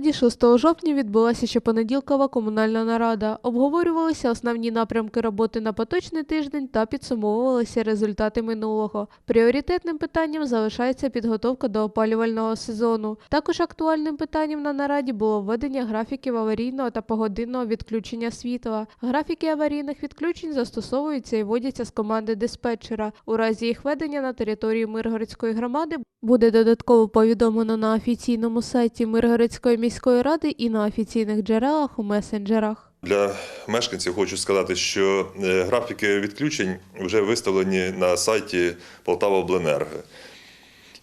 У Миргороді 6 жовтня відбулася щопонеділкова комунальна нарада. Обговорювалися основні напрямки роботи на поточний тиждень та підсумовувалися результати минулого. Пріоритетним питанням залишається підготовка до опалювального сезону. Також актуальним питанням на нараді було введення графіків аварійного та погодинного відключення світла. Графіки аварійних відключень застосовуються і вводяться з команди диспетчера. У разі їх ведення на території Миргородської громади буде додатково повідомлено на офіційному сайті Миргородської міської ради і на офіційних джерелах у месенджерах. Для мешканців хочу сказати, що е, графіки відключень вже виставлені на сайті Полтава Обленерго.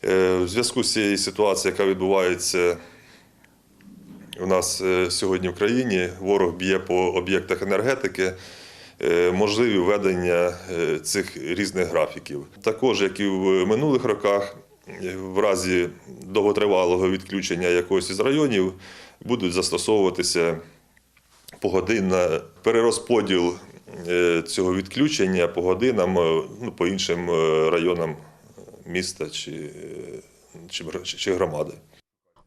Е, В зв'язку з цією ситуацією, яка відбувається у нас е, сьогодні в країні, ворог б'є по об'єктах енергетики. Можливі введення цих різних графіків. Також, як і в минулих роках, в разі довготривалого відключення якогось із районів будуть застосовуватися погодинна перерозподіл е, цього відключення по годинам е, ну, по іншим е, районам міста чи, чи, чи громади.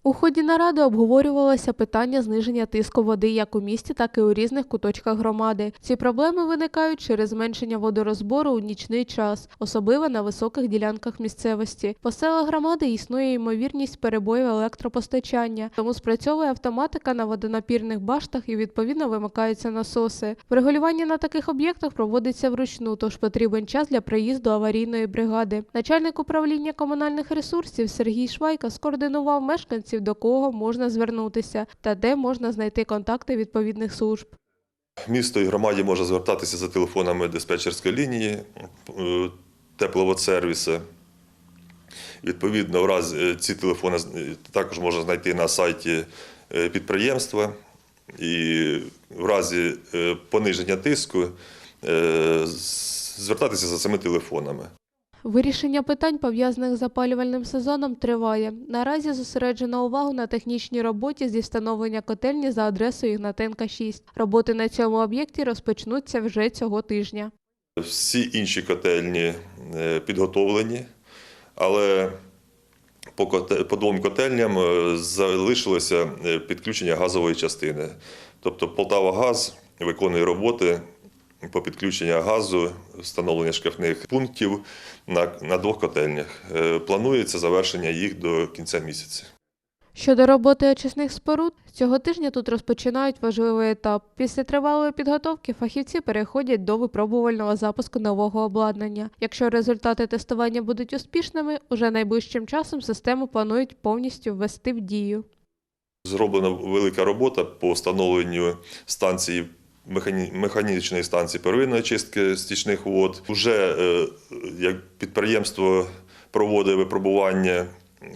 У ході наради обговорювалося питання зниження тиску води як у місті, так і у різних куточках громади. Ці проблеми виникають через зменшення водорозбору у нічний час, особливо на високих ділянках місцевості. По селах громади існує ймовірність перебоїв електропостачання, тому спрацьовує автоматика на водонапірних баштах і відповідно вимикаються насоси. Врегулювання на таких об'єктах проводиться вручну, тож потрібен час для приїзду аварійної бригади. Начальник управління комунальних ресурсів Сергій Швайка скоординував мешканців, до кого можна звернутися та де можна знайти контакти відповідних служб. Місто і громаді може звертатися за телефонами диспетчерської лінії е, тепловодсервіси. Відповідно, в разі е, ці телефони е, також можна знайти на сайті підприємства. І в разі пониження тиску звертатися за цими телефонами. Вирішення питань, пов'язаних з опалювальним сезоном, триває. Наразі зосереджено увагу на технічній роботі зі встановлення котельні за адресою Ігнатенка 6. Роботи на цьому об'єкті розпочнуться вже цього тижня. Всі інші котельні е, підготовлені, але по, по двом котельням е, залишилося е, підключення газової частини. Тобто Полтава Газ виконує роботи по підключенню газу, встановлення шкафних пунктів на, на двох котельнях. Е, Планується завершення їх до кінця місяця. Щодо роботи очисних споруд, цього тижня тут розпочинають важливий етап. Після тривалої підготовки фахівці переходять до випробувального запуску нового обладнання. Якщо результати тестування будуть успішними, уже найближчим часом систему планують повністю ввести в дію. Зроблена велика робота по встановленню станції механічної станції первинної чистки стічних вод. Уже е, як підприємство проводить випробування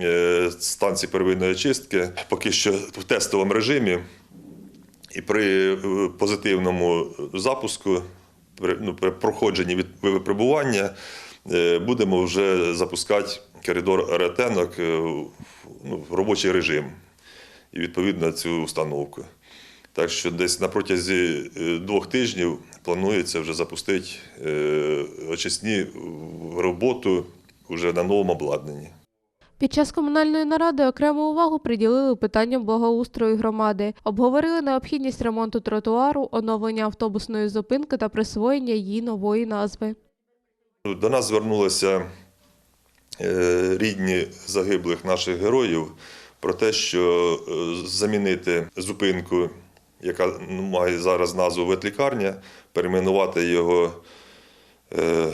е, станції первинної чистки, поки що в тестовому режимі. І при е, позитивному запуску, при, ну, при проходженні від випробування, будемо вже запускати коридор ретенок ну, в робочий режим і відповідно цю установку. Так що десь на протязі е, двох тижнів планується вже запустити е, очисні роботу вже на новому обладнанні. Під час комунальної наради окрему увагу приділили питанням благоустрою громади, обговорили необхідність ремонту тротуару, оновлення автобусної зупинки та присвоєння їй нової назви. До нас звернулися е, рідні загиблих наших героїв про те, що замінити зупинку, яка має зараз назву ветлікарня, перейменувати його е,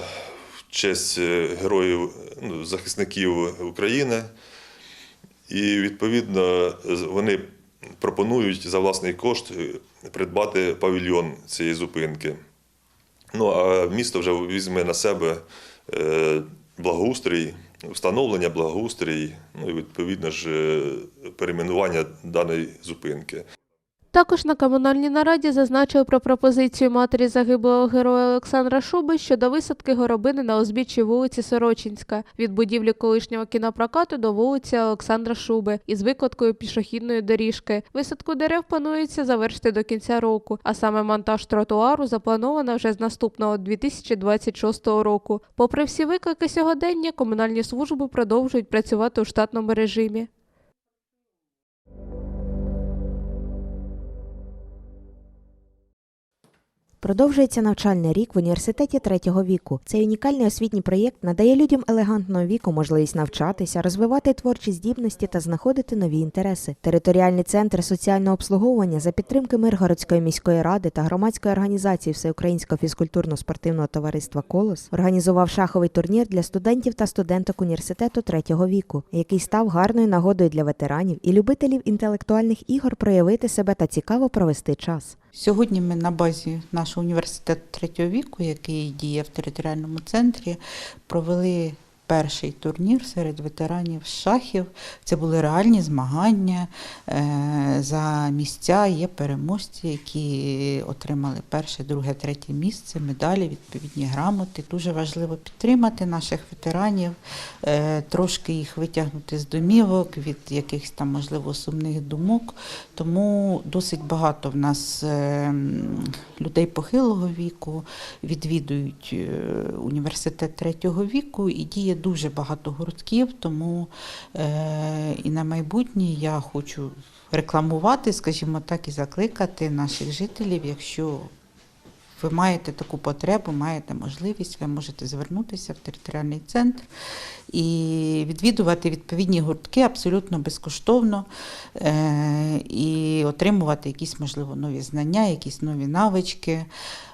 в честь е, героїв ну, захисників України. І відповідно вони пропонують за власний кошт е, придбати павільйон цієї зупинки. Ну а місто вже візьме на себе благоустрій, встановлення благоустрій, ну і відповідно ж перейменування даної зупинки. Також на комунальній нараді зазначили про пропозицію матері загиблого героя Олександра Шуби щодо висадки горобини на узбіччі вулиці Сорочинська від будівлі колишнього кінопрокату до вулиці Олександра Шуби із викладкою пішохідної доріжки. Висадку дерев планується завершити до кінця року, а саме монтаж тротуару заплановано вже з наступного 2026 року. Попри всі виклики сьогодення, комунальні служби продовжують працювати у штатному режимі. Продовжується навчальний рік в університеті третього віку. Цей унікальний освітній проєкт надає людям елегантного віку можливість навчатися, розвивати творчі здібності та знаходити нові інтереси. Територіальний центр соціального обслуговування за підтримки Миргородської міської ради та громадської організації Всеукраїнського фізкультурно-спортивного товариства Колос організував шаховий турнір для студентів та студенток університету третього віку, який став гарною нагодою для ветеранів і любителів інтелектуальних ігор проявити себе та цікаво провести час. Сьогодні ми на базі нашого університету третього віку, який діє в територіальному центрі, провели перший турнір серед ветеранів шахів. Це були реальні змагання е, за місця. Є переможці, які отримали перше, друге, третє місце, медалі, відповідні грамоти. Дуже важливо підтримати наших ветеранів, е, трошки їх витягнути з домівок від якихось там, можливо, сумних думок. Тому досить багато в нас е, людей похилого віку відвідують університет третього віку і діє дуже багато гуртків. Тому е, і на майбутнє я хочу рекламувати, скажімо так, і закликати наших жителів, якщо ви маєте таку потребу, маєте можливість, ви можете звернутися в територіальний центр і відвідувати відповідні гуртки абсолютно безкоштовно е, і отримувати якісь, можливо, нові знання, якісь нові навички.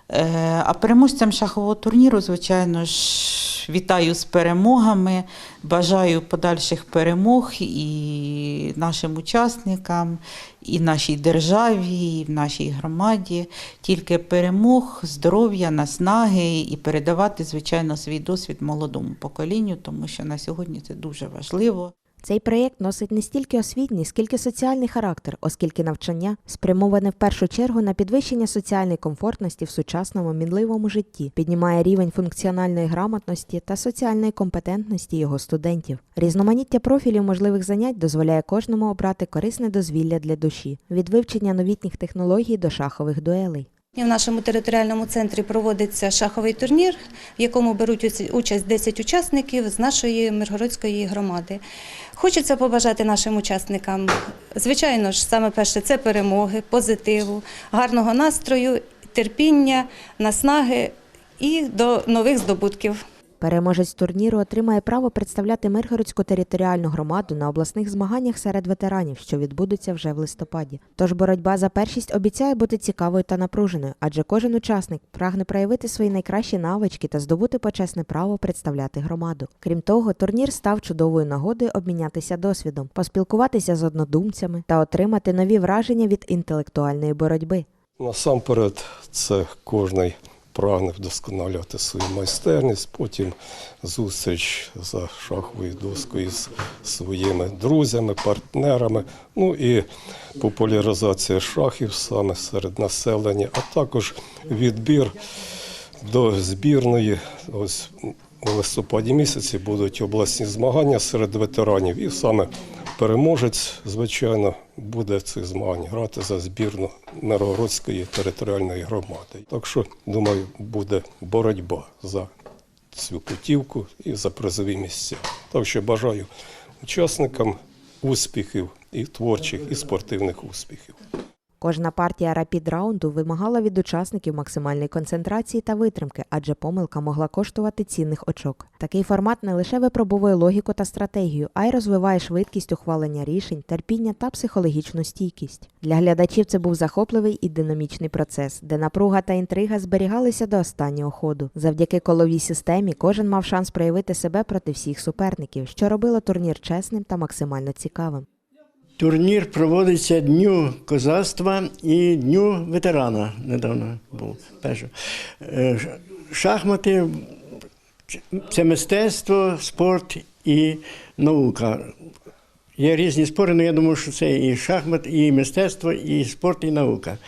Е, А переможцям шахового турніру, звичайно ж, вітаю з перемогами, бажаю подальших перемог і нашим учасникам, і нашій державі, і в нашій громаді. Тільки перемог, здоров'я, наснаги і передавати, звичайно, свій досвід молодому поколінню, тому що на сьогодні це дуже важливо. Цей проєкт носить не стільки освітній, скільки соціальний характер, оскільки навчання спрямоване в першу чергу на підвищення соціальної комфортності в сучасному мінливому житті, піднімає рівень функціональної грамотності та соціальної компетентності його студентів. Різноманіття профілів можливих занять дозволяє кожному обрати корисне дозвілля для душі від вивчення новітніх технологій до шахових дуелей. В нашому територіальному центрі проводиться шаховий турнір, в якому беруть участь 10 учасників з нашої Миргородської громади. Хочеться побажати нашим учасникам, звичайно ж, саме перше це перемоги, позитиву, гарного настрою, терпіння, наснаги і до нових здобутків. Переможець турніру отримає право представляти Миргородську територіальну громаду на обласних змаганнях серед ветеранів, що відбудуться вже в листопаді. Тож боротьба за першість обіцяє бути цікавою та напруженою, адже кожен учасник прагне проявити свої найкращі навички та здобути почесне право представляти громаду. Крім того, турнір став чудовою нагодою обмінятися досвідом, поспілкуватися з однодумцями та отримати нові враження від інтелектуальної боротьби. Насамперед, це кожний прагне вдосконалювати свою майстерність, потім зустріч за шаховою доскою з своїми друзями, партнерами, ну і популяризація шахів саме серед населення, а також відбір до збірної. Ось у листопаді місяці будуть обласні змагання серед ветеранів, і саме переможець, звичайно, буде цих змагань грати за збірну Миргородської територіальної громади. Так що, думаю, буде боротьба за цю путівку і за призові місця. Так що бажаю учасникам успіхів і творчих, і спортивних успіхів. Кожна партія рапід раунду вимагала від учасників максимальної концентрації та витримки, адже помилка могла коштувати цінних очок. Такий формат не лише випробовує логіку та стратегію, а й розвиває швидкість ухвалення рішень, терпіння та психологічну стійкість. Для глядачів це був захопливий і динамічний процес, де напруга та інтрига зберігалися до останнього ходу. Завдяки коловій системі кожен мав шанс проявити себе проти всіх суперників, що робило турнір чесним та максимально цікавим. Турнір проводиться Дню козацтва і Дню ветерана. Недавно був перший. Е, Шахмати це мистецтво, спорт і наука. Є різні спори, але я думаю, що це і шахмат, і мистецтво, і спорт, і наука.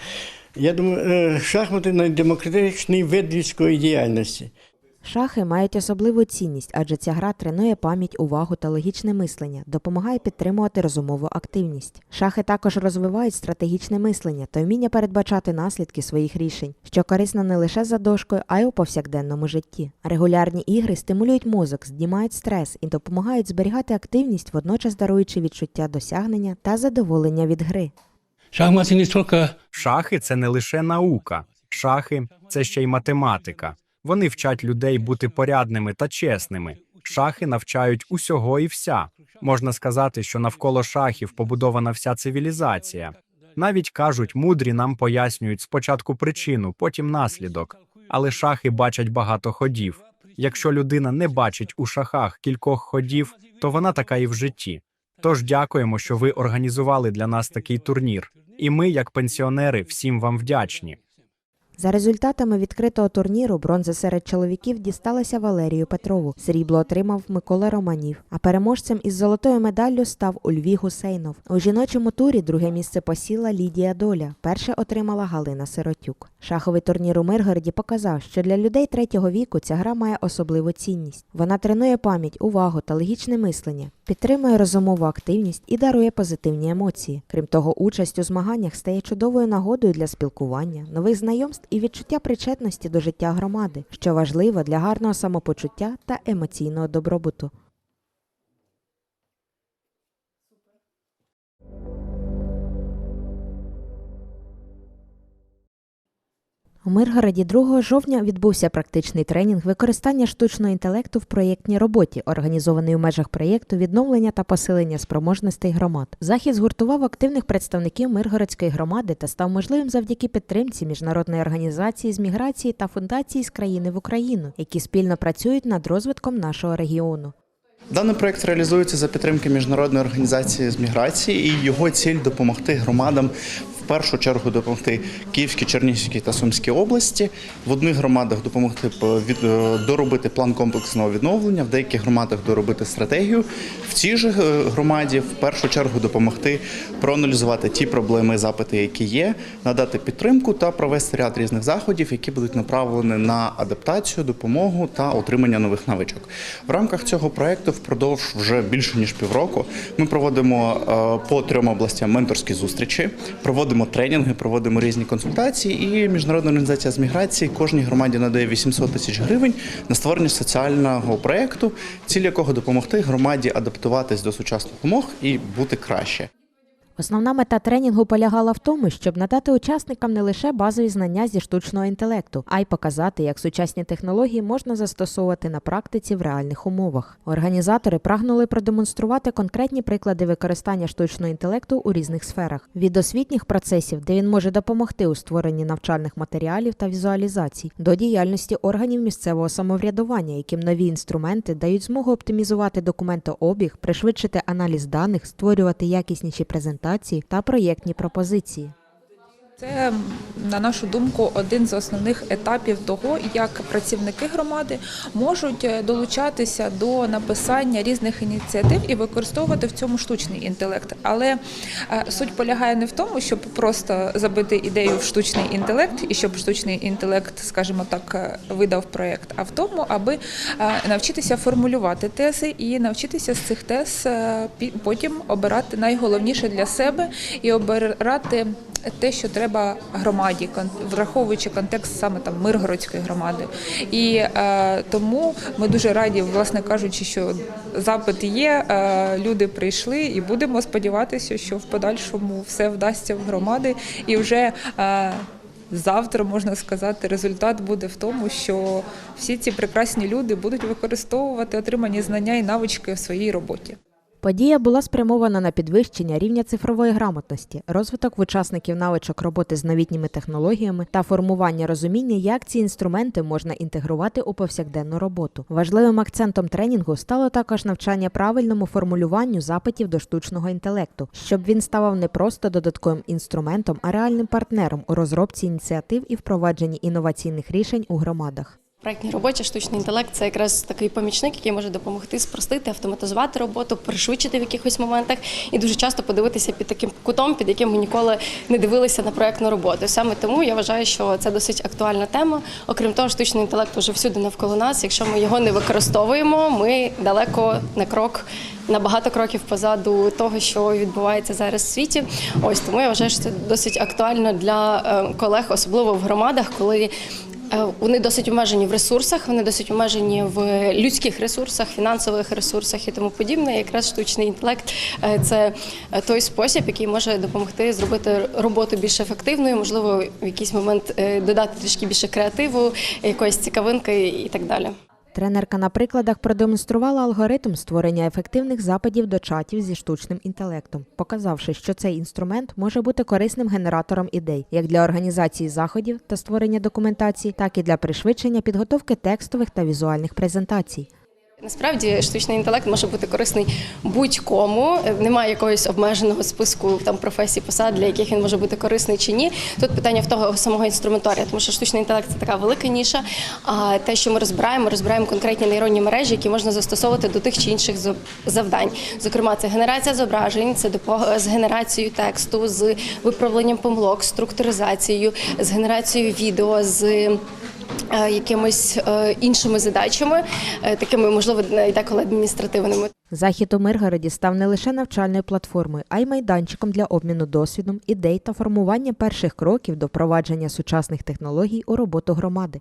Я думаю, е, шахмати найдемократичний вид людської діяльності. Шахи мають особливу цінність, адже ця гра тренує пам'ять, увагу та логічне мислення, допомагає підтримувати розумову активність. Шахи також розвивають стратегічне мислення та вміння передбачати наслідки своїх рішень, що корисно не лише за дошкою, а й у повсякденному житті. Регулярні ігри стимулюють мозок, здіймають стрес і допомагають зберігати активність, водночас даруючи відчуття досягнення та задоволення від гри. Шахи це не лише наука. Шахи це ще й математика. Вони вчать людей бути порядними та чесними. Шахи навчають усього і вся. Можна сказати, що навколо шахів побудована вся цивілізація. Навіть кажуть, мудрі нам пояснюють спочатку причину, потім наслідок. Але шахи бачать багато ходів. Якщо людина не бачить у шахах кількох ходів, то вона така і в житті. Тож дякуємо, що ви організували для нас такий турнір. І ми, як пенсіонери, всім вам вдячні. За результатами відкритого турніру бронза серед чоловіків дісталася Валерію Петрову. Срібло отримав Микола Романів. А переможцем із золотою медаллю став Ульві Гусейнов. У жіночому турі друге місце посіла Лідія Доля. Перше отримала Галина Сиротюк. Шаховий турнір у Миргороді показав, що для людей третього віку ця гра має особливу цінність. Вона тренує пам'ять, увагу та логічне мислення, підтримує розумову активність і дарує позитивні емоції. Крім того, участь у змаганнях стає чудовою нагодою для спілкування, нових знайомств і відчуття причетності до життя громади, що важливо для гарного самопочуття та емоційного добробуту. У Миргороді 2 жовтня відбувся практичний тренінг використання штучного інтелекту в проєктній роботі, організований у межах проєкту відновлення та посилення спроможностей громад. Захід згуртував активних представників Миргородської громади та став можливим завдяки підтримці міжнародної організації з міграції та фундації з країни в Україну, які спільно працюють над розвитком нашого регіону. Даний проект реалізується за підтримки міжнародної організації з міграції, і його ціль допомогти громадам. Першу чергу допомогти Київській, Чернігівській та Сумській області, в одних громадах допомогти від- е, доробити план комплексного відновлення, в деяких громадах доробити стратегію. В цій же е, громаді в першу чергу допомогти проаналізувати ті проблеми і запити, які є, надати підтримку та провести ряд різних заходів, які будуть направлені на адаптацію, допомогу та отримання нових навичок. В рамках цього проекту впродовж вже більше ніж півроку ми проводимо е, по трьом областям менторські зустрічі, проводимо тренінги, проводимо різні консультації. І міжнародна організація з міграції кожній громаді надає 800 тисяч гривень на створення соціального проекту, ціль якого допомогти громаді адаптуватись до сучасних умов і бути краще. Основна мета тренінгу полягала в тому, щоб надати учасникам не лише базові знання зі штучного інтелекту, а й показати, як сучасні технології можна застосовувати на практиці в реальних умовах. Організатори прагнули продемонструвати конкретні приклади використання штучного інтелекту у різних сферах від освітніх процесів, де він може допомогти у створенні навчальних матеріалів та візуалізацій, до діяльності органів місцевого самоврядування, яким нові інструменти дають змогу оптимізувати документообіг, пришвидшити аналіз даних, створювати якісніші презентації та проєктні пропозиції. Це, на нашу думку, один з основних етапів того, як працівники громади можуть е, долучатися до написання різних ініціатив і використовувати в цьому штучний інтелект. Але е, суть полягає не в тому, щоб просто забити ідею в штучний інтелект і щоб штучний інтелект, скажімо так, е, видав проєкт, а в тому, аби навчитися формулювати тези і навчитися з цих тез потім обирати найголовніше для себе і обирати те, що треба громаді, враховуючи контекст саме там Миргородської громади. І е, тому ми дуже раді, власне кажучи, що запит є, е, люди прийшли, і будемо сподіватися, що в подальшому все вдасться в громади і вже. Е, Завтра можна сказати, результат буде в тому, що всі ці прекрасні люди будуть використовувати отримані знання і навички в своїй роботі. Подія була спрямована на підвищення рівня цифрової грамотності, розвиток учасників навичок роботи з новітніми технологіями та формування розуміння, як ці інструменти можна інтегрувати у повсякденну роботу. Важливим акцентом тренінгу стало також навчання правильному формулюванню запитів до штучного інтелекту, щоб він ставав не просто додатковим інструментом, а реальним партнером у розробці ініціатив і впровадженні інноваційних рішень у громадах. Проектній роботі штучний інтелект це якраз такий помічник, який може допомогти спростити, автоматизувати роботу, пришвидшити в якихось моментах і дуже часто подивитися під таким кутом, під яким ми ніколи не дивилися на проектну роботу. Саме тому я вважаю, що це досить актуальна тема. Окрім того, штучний інтелект вже всюди навколо нас. Якщо ми його не використовуємо, ми далеко на крок. На багато кроків позаду того, що відбувається зараз в світі. Ось тому я вважаю, що це досить актуально для е, колег, особливо в громадах, коли Вони досить обмежені в ресурсах, вони досить обмежені в людських ресурсах, фінансових ресурсах і тому подібне. Якраз штучний інтелект е, це е, той спосіб, який може допомогти зробити роботу більш ефективною, можливо, в якийсь момент е, додати трішки більше креативу, якоїсь цікавинки і так далі. Тренерка на прикладах продемонструвала алгоритм створення ефективних западів до чатів зі штучним інтелектом, показавши, що цей інструмент може бути корисним генератором ідей як для організації заходів та створення документації, так і для пришвидшення підготовки текстових та візуальних презентацій. Насправді штучний інтелект може бути корисний будь-кому. Е, Немає якогось обмеженого списку там професій посад, для яких він може бути корисний чи ні. Тут питання в того самого інструментарія, тому що штучний інтелект це така велика ніша. А те, що ми розбираємо, розбираємо конкретні нейронні мережі, які можна застосовувати до тих чи інших завдань. Зокрема, це генерація зображень, це допомога з генерацією тексту, з виправленням помилок, структуризацією, з генерацією відео. з е, якимись е, іншими задачами, е, такими можливо деколи адміністративними. Захід у Миргороді став не лише навчальною платформою, а й майданчиком для обміну досвідом, ідей та формування перших кроків до впровадження сучасних технологій у роботу громади.